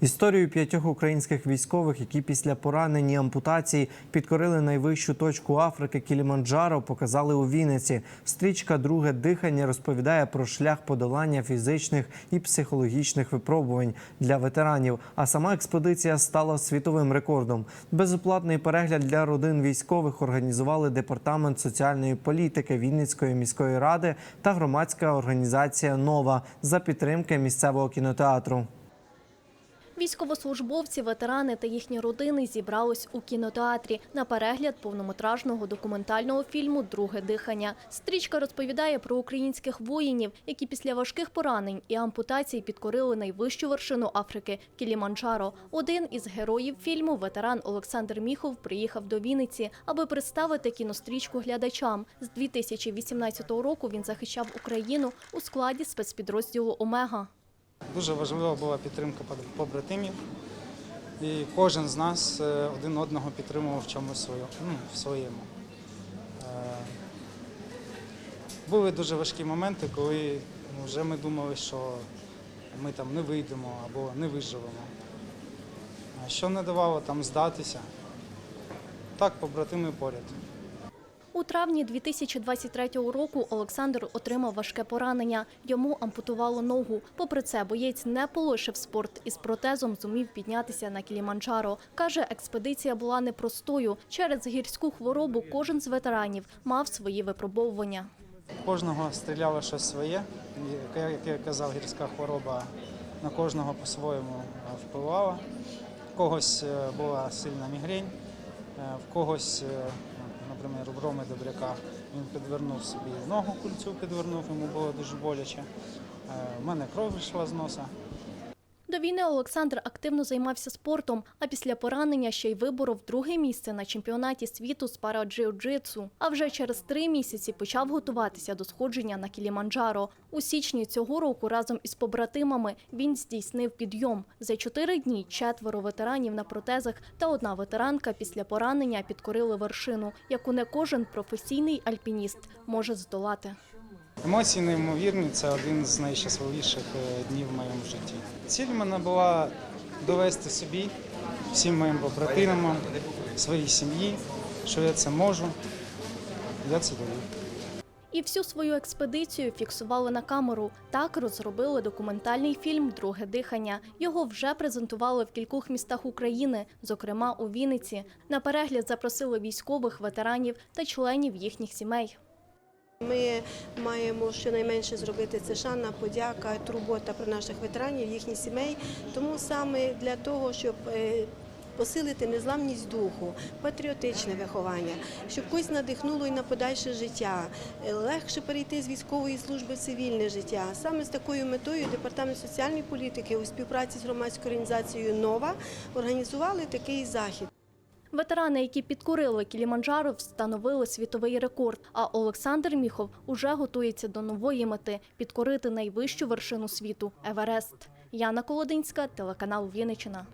Історію п'ятьох українських військових, які після поранень і ампутації підкорили найвищу точку Африки Кіліманджаро, показали у Вінниці. Стрічка Друге дихання розповідає про шлях подолання фізичних і психологічних випробувань для ветеранів. А сама експедиція стала світовим рекордом. Безоплатний перегляд для родин військових організували департамент соціальної політики Вінницької міської ради та громадська організація Нова за підтримки місцевого кінотеатру. Військовослужбовці, ветерани та їхні родини зібрались у кінотеатрі на перегляд повнометражного документального фільму Друге дихання. Стрічка розповідає про українських воїнів, які після важких поранень і ампутацій підкорили найвищу вершину Африки Кіліманджаро. Один із героїв фільму, ветеран Олександр Міхов, приїхав до Вінниці, аби представити кінострічку глядачам. З 2018 року він захищав Україну у складі спецпідрозділу Омега. Дуже важлива була підтримка побратимів, і кожен з нас е, один одного підтримував в чомусь ну, в своєму. Е, Були дуже важкі моменти, коли вже ми думали, що ми там не вийдемо або не виживемо. Що не давало там здатися. Так, побратими поряд. У травні 2023 року Олександр отримав важке поранення. Йому ампутувало ногу. Попри це, боєць не полишив спорт і з протезом зумів піднятися на Кіліманджаро. Каже, експедиція була непростою. Через гірську хворобу кожен з ветеранів мав свої випробовування. Кожного стріляло щось своє. Як я казав, гірська хвороба на кожного по-своєму впливала. В когось е, була сильна мігрень, е, в когось, е, наприклад, у Роми Добряка, він підвернув собі ногу кульцю, підвернув, йому було дуже боляче. У мене кров йшла з носа. До війни Олександр активно займався спортом, а після поранення ще й виборов друге місце на чемпіонаті світу з параджиу-джитсу. А вже через три місяці почав готуватися до сходження на Кіліманджаро. У січні цього року разом із побратимами він здійснив підйом. За чотири дні четверо ветеранів на протезах та одна ветеранка після поранення підкорили вершину, яку не кожен професійний альпініст може здолати. Емоції неймовірні, це один з найщасливіших е, днів в моєму житті. Ціль мене була довести собі, всім моїм побратимам, своїй сім'ї, що я це можу. Я це довів. І всю свою експедицію фіксували на камеру. Так розробили документальний фільм Друге дихання. Його вже презентували в кількох містах України, зокрема у Вінниці. На перегляд запросили військових, ветеранів та членів їхніх сімей. Ми маємо щонайменше зробити це шана, подяка, турбота про наших ветеранів, їхніх сімей. Тому саме для того, щоб е, посилити незламність духу, патріотичне виховання, щоб когось надихнуло і на подальше життя, е, легше перейти з військової служби в цивільне життя. Саме з такою метою департамент соціальної політики у співпраці з громадською організацією Нова організували такий захід. Ветерани, які підкорили Кіліманджаро, встановили світовий рекорд. А Олександр Міхов уже готується до нової мети підкорити найвищу вершину світу Еверест. Яна Колодинська, телеканал Вінниччина.